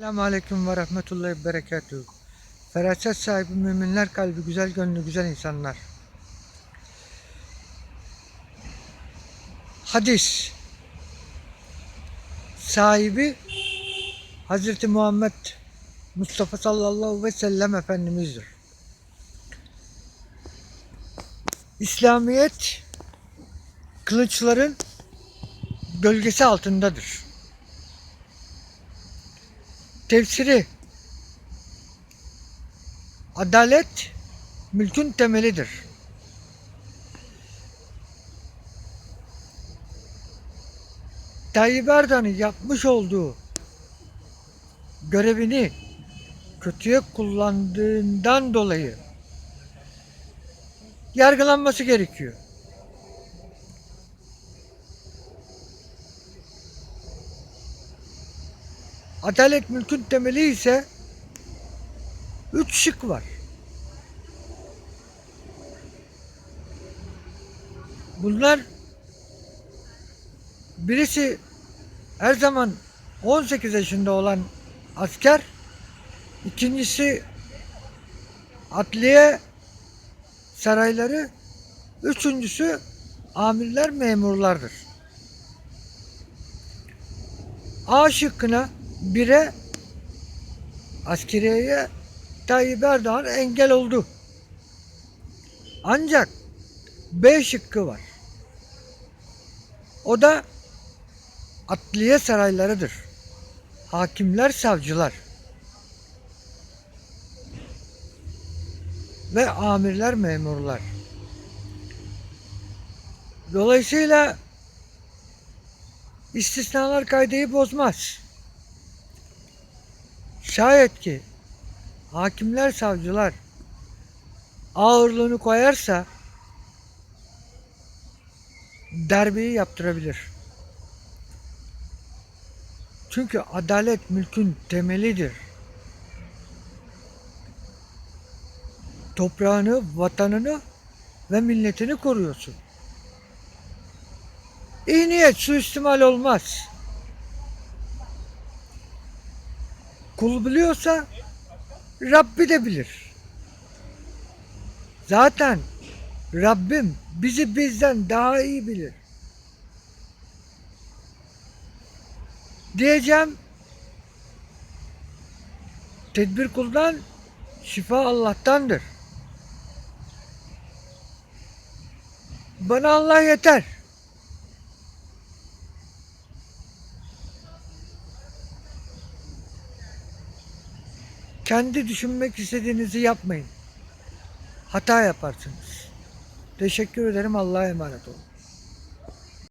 Selamun Aleyküm ve Rahmetullahi ve Berekatuhu. Feraset sahibi müminler kalbi güzel gönlü güzel insanlar. Hadis sahibi Hazreti Muhammed Mustafa sallallahu ve sellem Efendimiz'dir. İslamiyet kılıçların gölgesi altındadır. Tefsiri Adalet mülkün temelidir. Tayyip Erdoğan'ın yapmış olduğu görevini kötüye kullandığından dolayı yargılanması gerekiyor. Adalet mülkün temeli ise üç şık var. Bunlar birisi her zaman 18 yaşında olan asker, ikincisi adliye sarayları, üçüncüsü amirler memurlardır. A şıkkına bire askeriyeye Tayyip Erdoğan engel oldu. Ancak B şıkkı var. O da adliye saraylarıdır. Hakimler, savcılar. Ve amirler, memurlar. Dolayısıyla istisnalar kaydeyi bozmaz. Şayet ki hakimler, savcılar ağırlığını koyarsa darbeyi yaptırabilir. Çünkü adalet mülkün temelidir. Toprağını, vatanını ve milletini koruyorsun. İyi niyet suistimal olmaz. Kul biliyorsa Rabbi de bilir. Zaten Rabbim bizi bizden daha iyi bilir. Diyeceğim tedbir kuldan şifa Allah'tandır. Bana Allah yeter. Kendi düşünmek istediğinizi yapmayın. Hata yaparsınız. Teşekkür ederim. Allah'a emanet olun.